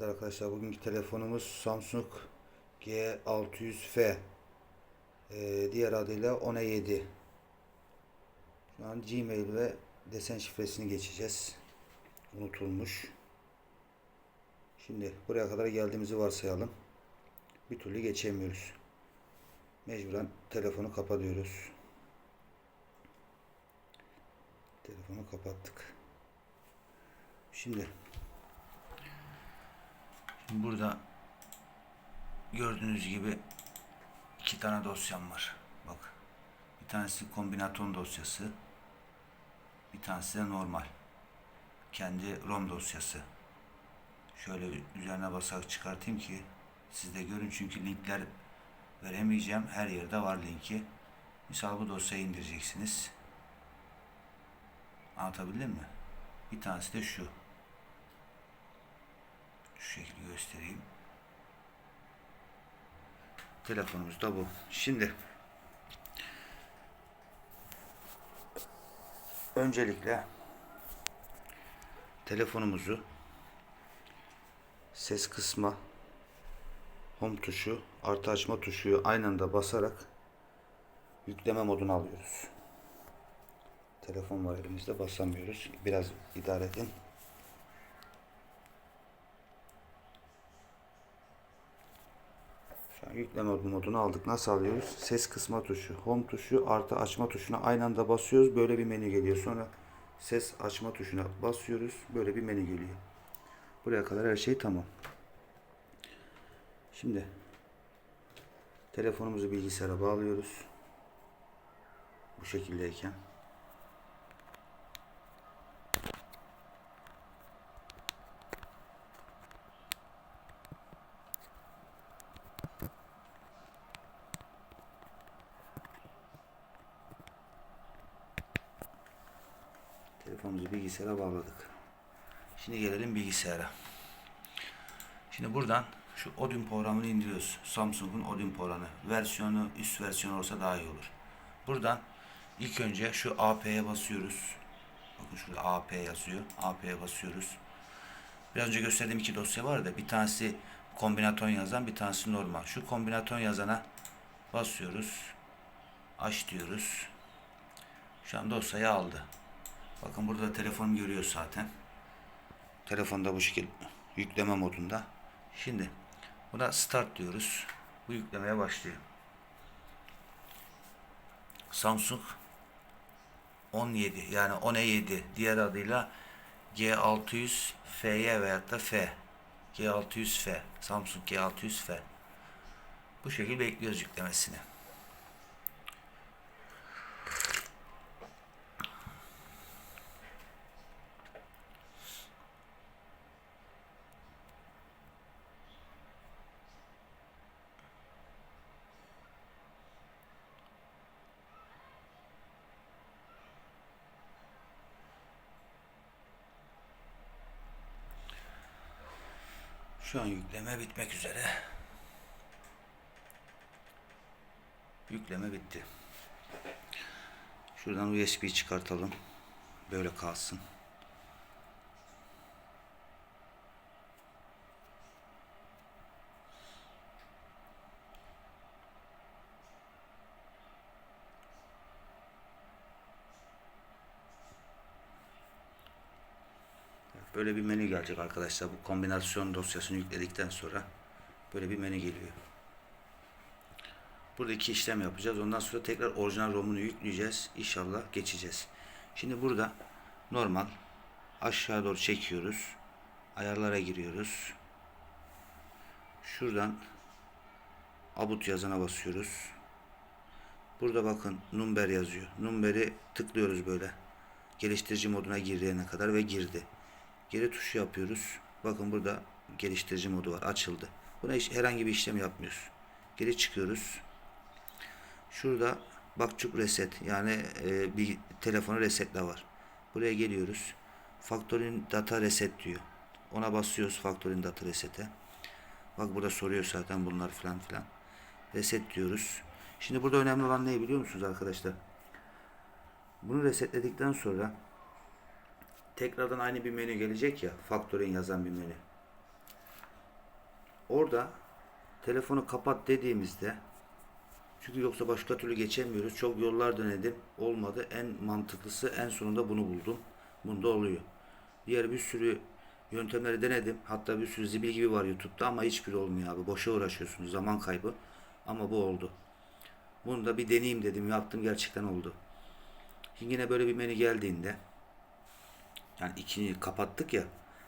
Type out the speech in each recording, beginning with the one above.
Evet arkadaşlar bugünkü telefonumuz Samsung G600F Ee, diğer adıyla 10'a 7 şu an Gmail ve desen şifresini geçeceğiz. Unutulmuş. Şimdi buraya kadar geldiğimizi varsayalım. Bir türlü geçemiyoruz. Mecburen telefonu kapatıyoruz. Telefonu kapattık. Şimdi burada gördüğünüz gibi iki tane dosyam var. Bak. Bir tanesi kombinaton dosyası. Bir tanesi de normal. Kendi ROM dosyası. Şöyle üzerine basarak çıkartayım ki siz de görün çünkü linkler veremeyeceğim. Her yerde var linki. Misal bu dosyayı indireceksiniz. Anlatabildim mi? Bir tanesi de şu. Şu şekilde göstereyim. Telefonumuz da bu. Şimdi öncelikle telefonumuzu ses kısma home tuşu artı açma tuşu aynı anda basarak yükleme moduna alıyoruz. Telefon var elimizde basamıyoruz. Biraz idare edin. Şu an yükleme modunu aldık. Nasıl alıyoruz? Ses kısma tuşu, home tuşu, artı açma tuşuna aynı anda basıyoruz. Böyle bir menü geliyor. Sonra ses açma tuşuna basıyoruz. Böyle bir menü geliyor. Buraya kadar her şey tamam. Şimdi telefonumuzu bilgisayara bağlıyoruz. Bu şekildeyken. Telefonumuzu bilgisayara bağladık. Şimdi gelelim bilgisayara. Şimdi buradan şu Odin programını indiriyoruz. Samsung'un Odin programı. Versiyonu, üst versiyonu olsa daha iyi olur. Buradan ilk önce şu AP'ye basıyoruz. Bakın şurada AP yazıyor. AP'ye basıyoruz. Biraz önce gösterdiğim iki dosya var da bir tanesi kombinaton yazan, bir tanesi normal. Şu kombinaton yazana basıyoruz. Aç diyoruz. Şu an dosyayı aldı. Bakın burada da telefonum görüyor zaten. Telefonda bu şekil yükleme modunda. Şimdi buna start diyoruz. Bu yüklemeye başlıyor. Samsung 17 yani 10'e 7 diğer adıyla G600 F'ye veyahut da F. G600 F. Samsung G600 F. Bu şekilde bekliyoruz yüklemesini. Şu an yükleme bitmek üzere. Yükleme bitti. Şuradan USB çıkartalım. Böyle kalsın. Böyle bir menü gelecek arkadaşlar. Bu kombinasyon dosyasını yükledikten sonra böyle bir menü geliyor. Burada iki işlem yapacağız. Ondan sonra tekrar orijinal ROM'unu yükleyeceğiz. İnşallah geçeceğiz. Şimdi burada normal aşağı doğru çekiyoruz. Ayarlara giriyoruz. Şuradan abut yazana basıyoruz. Burada bakın number yazıyor. Numberi tıklıyoruz böyle. Geliştirici moduna girdiğine kadar ve girdi. Geri tuşu yapıyoruz. Bakın burada geliştirici modu var. Açıldı. Buna hiç herhangi bir işlem yapmıyoruz. Geri çıkıyoruz. Şurada bakçuk reset yani e, bir telefonu resetle var. Buraya geliyoruz. Factoring data reset diyor. Ona basıyoruz Factoring data resete. Bak burada soruyor zaten bunlar filan filan. Reset diyoruz. Şimdi burada önemli olan ne biliyor musunuz arkadaşlar? Bunu resetledikten sonra tekrardan aynı bir menü gelecek ya. Factoring yazan bir menü. orada telefonu kapat dediğimizde çünkü yoksa başka türlü geçemiyoruz. Çok yollar denedim. Olmadı. En mantıklısı en sonunda bunu buldum. Bunda oluyor. Diğer bir sürü yöntemleri denedim. Hatta bir sürü zibil gibi var YouTube'da ama hiçbiri olmuyor abi. Boşa uğraşıyorsunuz. Zaman kaybı. Ama bu oldu. Bunu da bir deneyeyim dedim. Yaptım gerçekten oldu. Yine böyle bir menü geldiğinde yani ikinci kapattık ya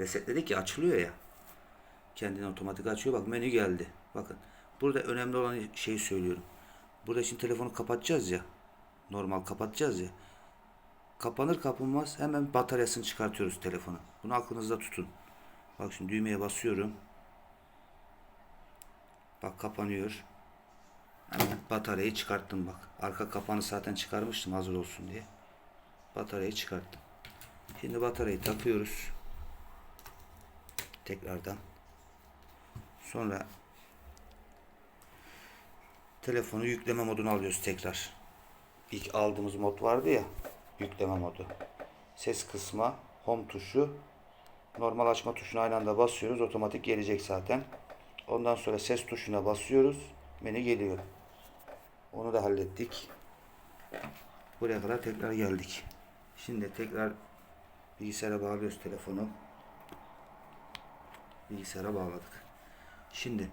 resetledik ya açılıyor ya kendini otomatik açıyor. Bak menü geldi. Bakın. Burada önemli olan şeyi söylüyorum. Burada şimdi telefonu kapatacağız ya. Normal kapatacağız ya. Kapanır kapanmaz hemen bataryasını çıkartıyoruz telefonu. Bunu aklınızda tutun. Bak şimdi düğmeye basıyorum. Bak kapanıyor. Hemen bataryayı çıkarttım bak. Arka kapağını zaten çıkarmıştım hazır olsun diye. Bataryayı çıkarttım. Şimdi bataryayı takıyoruz. Tekrardan. Sonra telefonu yükleme moduna alıyoruz tekrar. İlk aldığımız mod vardı ya. Yükleme modu. Ses kısma, home tuşu, normal açma tuşuna aynı anda basıyoruz. Otomatik gelecek zaten. Ondan sonra ses tuşuna basıyoruz. Menü geliyor. Onu da hallettik. Buraya kadar tekrar geldik. Şimdi tekrar bilgisayara bağlıyoruz telefonu. Bilgisayara bağladık. Şimdi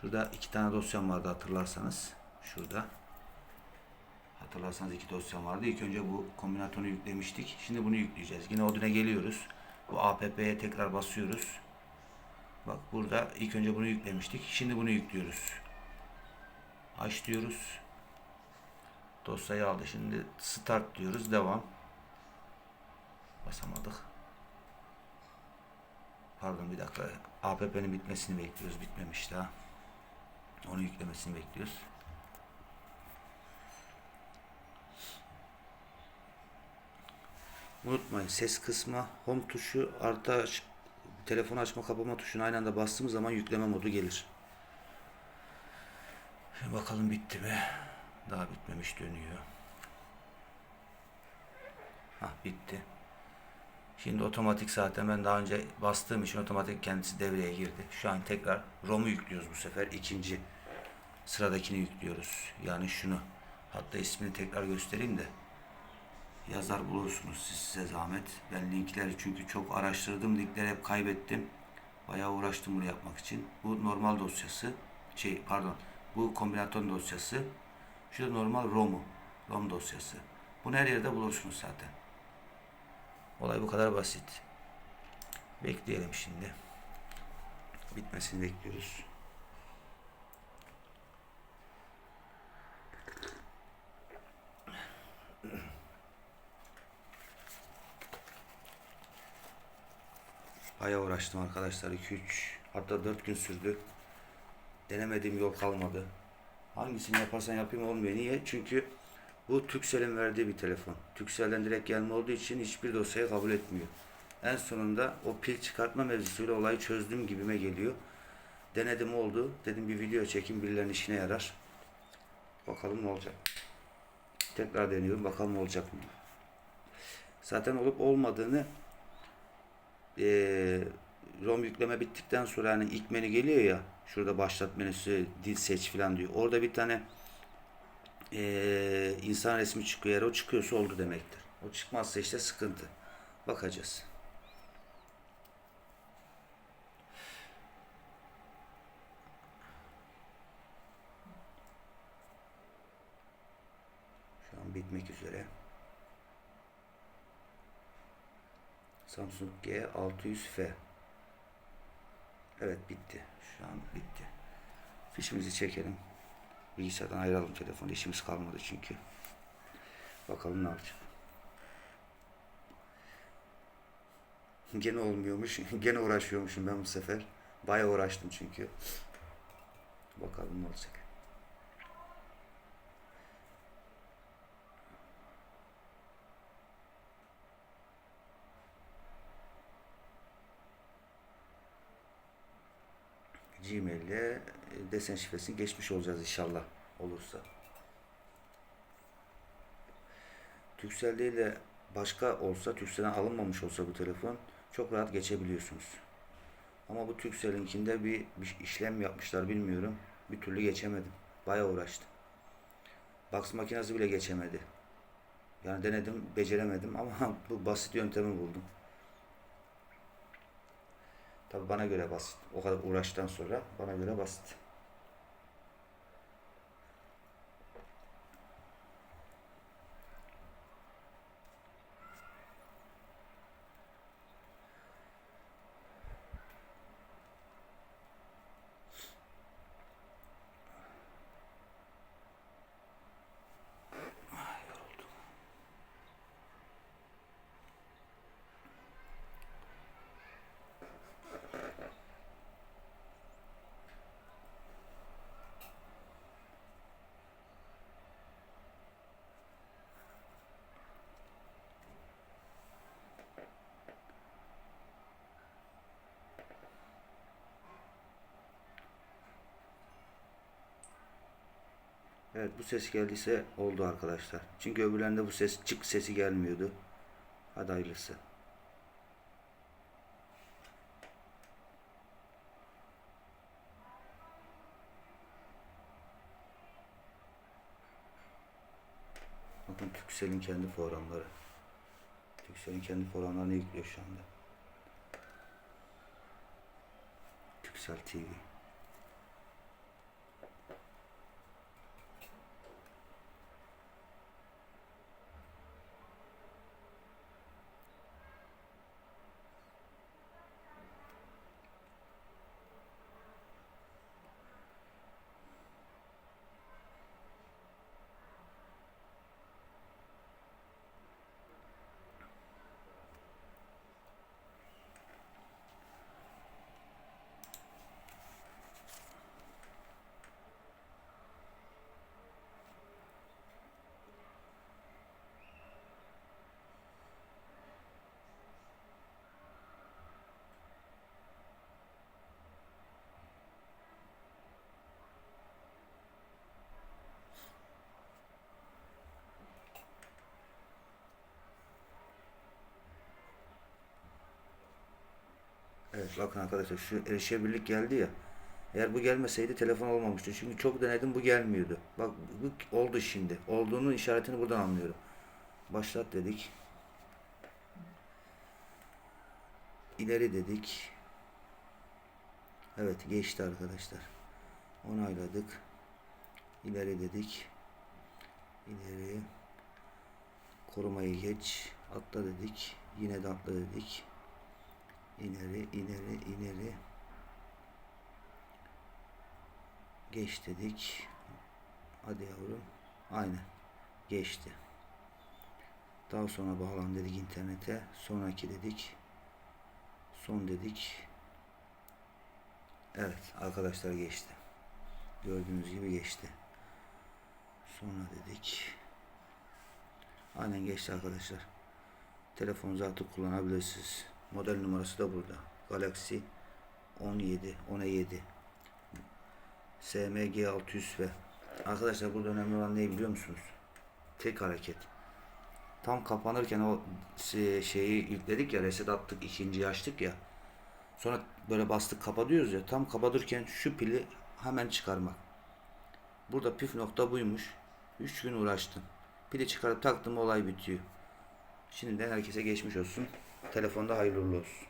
şurada iki tane dosyam vardı hatırlarsanız. Şurada. Hatırlarsanız iki dosyam vardı. İlk önce bu kombinatörü yüklemiştik. Şimdi bunu yükleyeceğiz. Yine Odin'e geliyoruz. Bu APP'ye tekrar basıyoruz. Bak burada ilk önce bunu yüklemiştik. Şimdi bunu yüklüyoruz. Aç diyoruz. Dosyayı aldı. Şimdi start diyoruz. Devam. Basamadık. Pardon bir dakika. APP'nin bitmesini bekliyoruz. Bitmemiş daha. Onu yüklemesini bekliyoruz. Unutmayın ses kısma home tuşu artı aç- telefon açma kapama tuşunu aynı anda bastığımız zaman yükleme modu gelir. Şimdi bakalım bitti mi? Daha bitmemiş dönüyor. Hah bitti. Şimdi otomatik zaten ben daha önce bastığım için otomatik kendisi devreye girdi. Şu an tekrar ROM'u yüklüyoruz bu sefer. ikinci sıradakini yüklüyoruz. Yani şunu. Hatta ismini tekrar göstereyim de yazar bulursunuz siz size zahmet. Ben linkleri çünkü çok araştırdım. Linkleri hep kaybettim. Bayağı uğraştım bunu yapmak için. Bu normal dosyası. Şey pardon. Bu kombinatör dosyası. Şu da normal ROM'u. ROM dosyası. Bunu her yerde bulursunuz zaten. Olay bu kadar basit. Bekleyelim şimdi. Bitmesini bekliyoruz. Bayağı uğraştım arkadaşlar. 2-3 hatta 4 gün sürdü. Denemediğim yol kalmadı. Hangisini yaparsan yapayım olmuyor. Niye? Çünkü bu Turkcell'in verdiği bir telefon. Turkcell'den direkt gelme olduğu için hiçbir dosyayı kabul etmiyor. En sonunda o pil çıkartma mevzusuyla olayı çözdüm gibime geliyor. Denedim oldu. Dedim bir video çekin birilerinin işine yarar. Bakalım ne olacak. Tekrar deniyorum bakalım olacak mı. Zaten olup olmadığını eee ROM yükleme bittikten sonra hani ilk menü geliyor ya şurada başlat menüsü dil seç falan diyor. Orada bir tane eee, insan resmi çıkıyor. Eğer o çıkıyorsa oldu demektir. O çıkmazsa işte sıkıntı. Bakacağız. Şu an bitmek üzere. Samsung G600F. Evet bitti. Şu an bitti. Fişimizi çekelim. Bilgisayardan ayıralım telefonu. İşimiz kalmadı çünkü. Bakalım ne yapacak. Gene olmuyormuş. Gene uğraşıyormuşum ben bu sefer. Bayağı uğraştım çünkü. Bakalım ne olacak. Gmail ile e, desen şifresini geçmiş olacağız inşallah olursa. Turkcell değil de başka olsa, Turkcell'den alınmamış olsa bu telefon çok rahat geçebiliyorsunuz. Ama bu Turkcell'inkinde bir, bir işlem yapmışlar bilmiyorum. Bir türlü geçemedim. Bayağı uğraştım. Box makinesi bile geçemedi. Yani denedim, beceremedim ama bu basit yöntemi buldum. Tabi bana göre basit. O kadar uğraştan sonra bana göre basit. Evet bu ses geldiyse oldu arkadaşlar. Çünkü öbürlerinde bu ses çık sesi gelmiyordu. Hadi hayırlısı. Bakın Turkcell'in kendi programları. Turkcell'in kendi programlarını yüklüyor şu anda. Turkcell TV. Bakın arkadaşlar şu erişebilirlik geldi ya. Eğer bu gelmeseydi telefon olmamıştı. Çünkü çok denedim bu gelmiyordu. Bak bu oldu şimdi. Olduğunun işaretini buradan anlıyorum. Başlat dedik. İleri dedik. Evet geçti arkadaşlar. Onayladık. İleri dedik. İleri. Korumayı geç. Atla dedik. Yine de atla dedik. İleri, ileri, ileri. Geç dedik. Hadi yavrum. Aynen. Geçti. Daha sonra bağlan dedik internete. Sonraki dedik. Son dedik. Evet arkadaşlar geçti. Gördüğünüz gibi geçti. Sonra dedik. Aynen geçti arkadaşlar. Telefonunuzu artık kullanabilirsiniz. Model numarası da burada. Galaxy 17, 17. SMG 600 ve Arkadaşlar burada önemli olan ne biliyor musunuz? Tek hareket. Tam kapanırken o şey- şeyi yükledik ya reset attık ikinciyi açtık ya. Sonra böyle bastık kapatıyoruz ya tam kapatırken şu pili hemen çıkarmak. Burada püf nokta buymuş. 3 gün uğraştım. Pili çıkarıp taktım olay bitiyor. Şimdiden herkese geçmiş olsun. Telefonda hayırlı olsun.